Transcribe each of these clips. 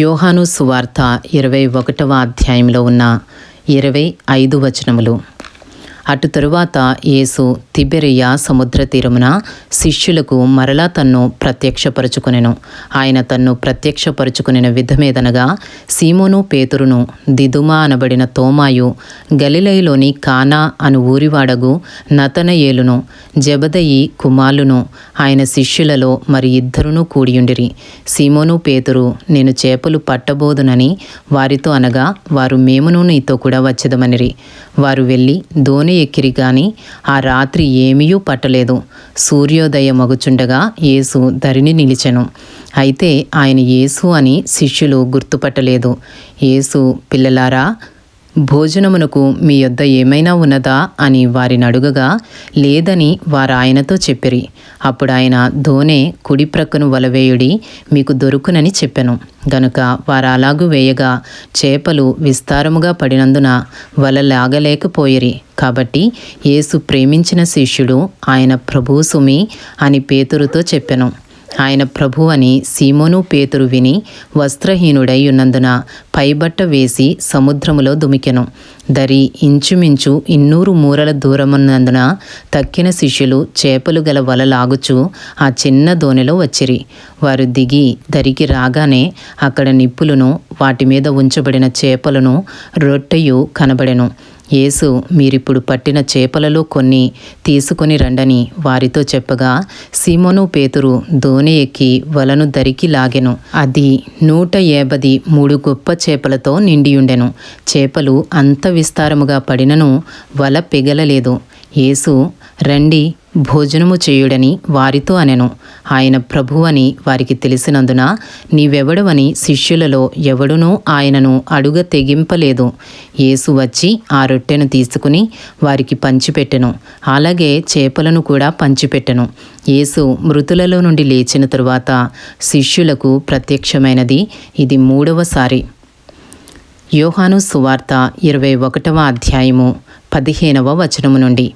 యోహాను సువార్త ఇరవై ఒకటవ అధ్యాయంలో ఉన్న ఇరవై ఐదు వచనములు. అటు తరువాత యేసు తిబెరియా సముద్ర తీరమున శిష్యులకు మరలా తన్ను ప్రత్యక్షపరుచుకొనెను. ఆయన తన్ను ప్రత్యక్షపరుచుకొనిన విధమేదనగా సీమోను పేతురును దిదుమా అనబడిన తోమాయు గలిలయలోని కానా అను ఊరివాడగు నతనయేలును జబదయి కుమాలును ఆయన శిష్యులలో మరి ఇద్దరును కూడియుండిరి. సీమోను పేతురు నేను చేపలు పట్టబోదునని వారితో అనగా వారు మేమును నీతో కూడా వచ్చేదమనిరి. వారు వెళ్ళి ఎక్కిరి గాని ఆ రాత్రి ఏమీయూ పట్టలేదు. సూర్యోదయం మగుచుండగా యేసు ధరిని నిలిచెను. అయితే ఆయన యేసు అని శిష్యులు గుర్తుపట్టలేదు. యేసు పిల్లలారా భోజనమునకు మీ యొద్ద ఏమైనా ఉన్నదా? అని వారిని అడుగగా లేదని వారు ఆయనతో చెప్పిరి. అప్పుడు ఆయన ధోనే కుడి ప్రక్కను వలవేయుడి మీకు దొరుకునని చెప్పెను. గనుక వారు అలాగూ వేయగా చేపలు విస్తారముగా పడినందున వల లాగలేకపోయిరి. కాబట్టి యేసు ప్రేమించిన శిష్యుడు ఆయన ప్రభు సుమి అని పేతురుతో చెప్పెను. ఆయన ప్రభు అని సీమోను పేతురు విని వస్త్రహీనుడై ఉన్నందున పైబట్ట వేసి సముద్రములో దుమికెను. దరి ఇంచుమించు ఇన్నూరు మూరల దూరమున్నందున తక్కిన శిష్యులు చేపలు గల వల లాగుచు ఆ చిన్న దోణిలో వచ్చిరి. వారు దిగి దరికి రాగానే అక్కడ నిప్పులను వాటి మీద ఉంచబడిన చేపలను రొట్టెయు కనబడెను. యేసు మీరిప్పుడు పట్టిన చేపలలో కొన్ని తీసుకొని రండని వారితో చెప్పగా సీమోను పేతురు దోణి ఎక్కి వలను దరికి లాగెను. అది నూట ఏబది మూడు గొప్ప చేపలతో నిండియుండెను. చేపలు అంత విస్తారముగా పడినను వల పెగలలేదు. యేసు రండి భోజనము చేయుడని వారితో అనెను. ఆయన ప్రభువని వారికి తెలిసినందున నీవెవడవని శిష్యులలో ఎవడునూ ఆయనను అడుగ తెగింపలేదు. యేసు వచ్చి ఆ రొట్టెను తీసుకుని వారికి పంచిపెట్టెను. అలాగే చేపలను కూడా పంచిపెట్టెను. యేసు మృతులలో నుండి లేచిన తరువాత శిష్యులకు ప్రత్యక్షమైనది. ఇది మూడవసారి యోహాను సువార్త ఇరవై ఒకటవ అధ్యాయము పదిహేనవ వచనము నుండి.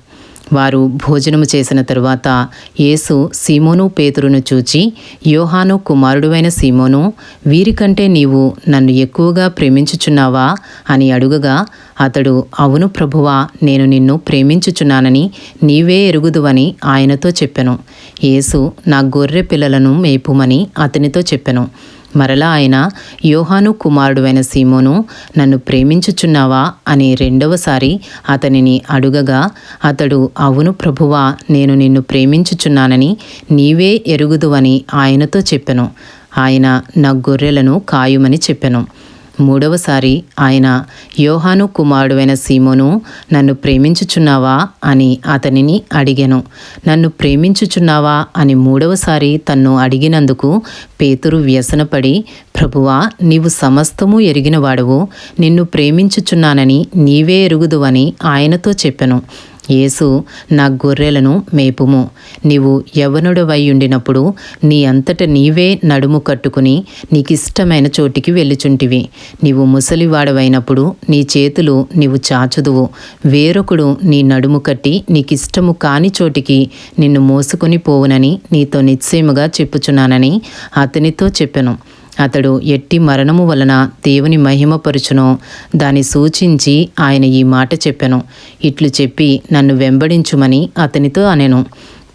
వారు భోజనము చేసిన తరువాత యేసు సీమోను పేతురును చూచి యోహాను కుమారుడువైన సీమోను వీరికంటే నీవు నన్ను ఎక్కువగా ప్రేమించుచున్నావా? అని అడుగగా అతడు అవును ప్రభువా నేను నిన్ను ప్రేమించుచున్నానని నీవే ఎరుగుదువని ఆయనతో చెప్పెను. యేసు నా గొర్రె పిల్లలను మేపుమని అతనితో చెప్పెను. మరలా ఆయన యోహాను కుమారుడువైన సీమోను నన్ను ప్రేమించుచున్నావా? అని రెండవసారి అతనిని అడుగగా అతడు అవును ప్రభువా నేను నిన్ను ప్రేమించుచున్నానని నీవే ఎరుగుదువని ఆయనతో చెప్పెను. ఆయన నా గొర్రెలను కాయుమని చెప్పెను. మూడవసారి ఆయన యోహాను కుమారుడైన సీమోను నన్ను ప్రేమించుచున్నావా? అని అతనిని అడిగాను. నన్ను ప్రేమించుచున్నావా? అని మూడవసారి తన్ను అడిగినందుకు పేతురు వ్యసనపడి ప్రభువా నీవు సమస్తము ఎరిగినవాడవు. నిన్ను ప్రేమించుచున్నానని నీవే ఎరుగుదువని ఆయనతో చెప్పెను. యేసు నా గొర్రెలను మేపుము. నీవు యవనుడవైయుండినప్పుడు నీ అంతట నీవే నడుము కట్టుకుని నీకిష్టమైన చోటికి వెళ్ళుచుంటివి. నీవు ముసలివాడవైనప్పుడు నీ చేతులు నీవు చాచుదువు. వేరొకడు నీ నడుము కట్టి నీకిష్టము కాని చోటికి నిన్ను మోసుకొని పోవునని నీతో నిశ్చయముగా చెప్పుచున్నానని అతనితో చెప్పెను. అతడు ఎట్టి మరణము వలన దేవుని మహిమపరుచునో. దాన్ని సూచించి ఆయన ఈ మాట చెప్పెను. ఇట్లు చెప్పి నన్ను వెంబడించుమని అతనితో అనెను.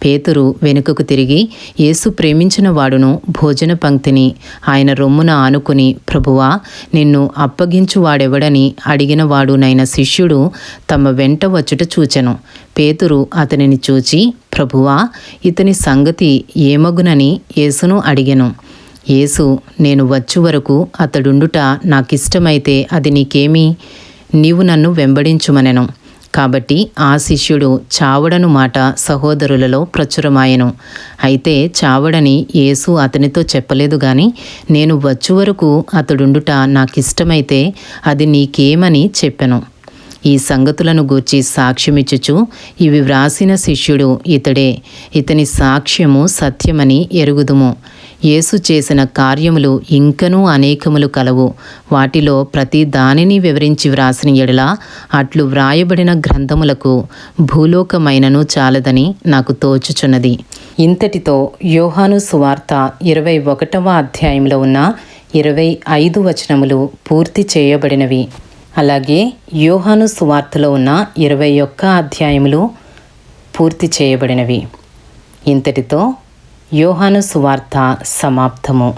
పేతురు వెనుకకు తిరిగి యేసు ప్రేమించిన వాడును భోజన పంక్తిని. ఆయన రొమ్మున ఆనుకుని ప్రభువా నిన్ను అప్పగించు వాడెవడని అడిగిన వాడునైన శిష్యుడు తమ వెంట వచ్చుట చూచెను. పేతురు అతనిని చూచి ప్రభువా ఇతని సంగతి ఏమగునని యేసును అడిగెను. యేసు నేను వచ్చు వరకు అతడుండుట నాకిష్టమైతే అది నీకేమి? నీవు నన్ను వెంబడించుమనెను. కాబట్టి ఆ శిష్యుడు చావడను మాట సహోదరులలో ప్రచురమాయెను. అయితే చావడని యేసు అతనితో చెప్పలేదు గాని నేను వచ్చు వరకు అతడుండుట నాకిష్టమైతే అది నీకేమని చెప్పెను. ఈ సంగతులను గూర్చి సాక్ష్యమిచ్చుచు ఇవి వ్రాసిన శిష్యుడు ఇతడే. ఇతని సాక్ష్యము సత్యమని ఎరుగుదుము. యేసు చేసిన కార్యములు ఇంకనూ అనేకములు కలవు. వాటిలో ప్రతి దానిని వివరించి వ్రాసిన ఎడల అట్లు వ్రాయబడిన గ్రంథములకు భూలోకమైనను చాలదని నాకు తోచుచున్నది. ఇంతటితో యోహాను సువార్త ఇరవై ఒకటవ అధ్యాయంలో ఉన్న ఇరవై ఐదు వచనములు పూర్తి చేయబడినవి. అలాగే యోహాను సువార్తలో ఉన్న ఇరవై ఒక్క అధ్యాయములు పూర్తి చేయబడినవి. ఇంతటితో యోహాను సువార్త సమాప్తము.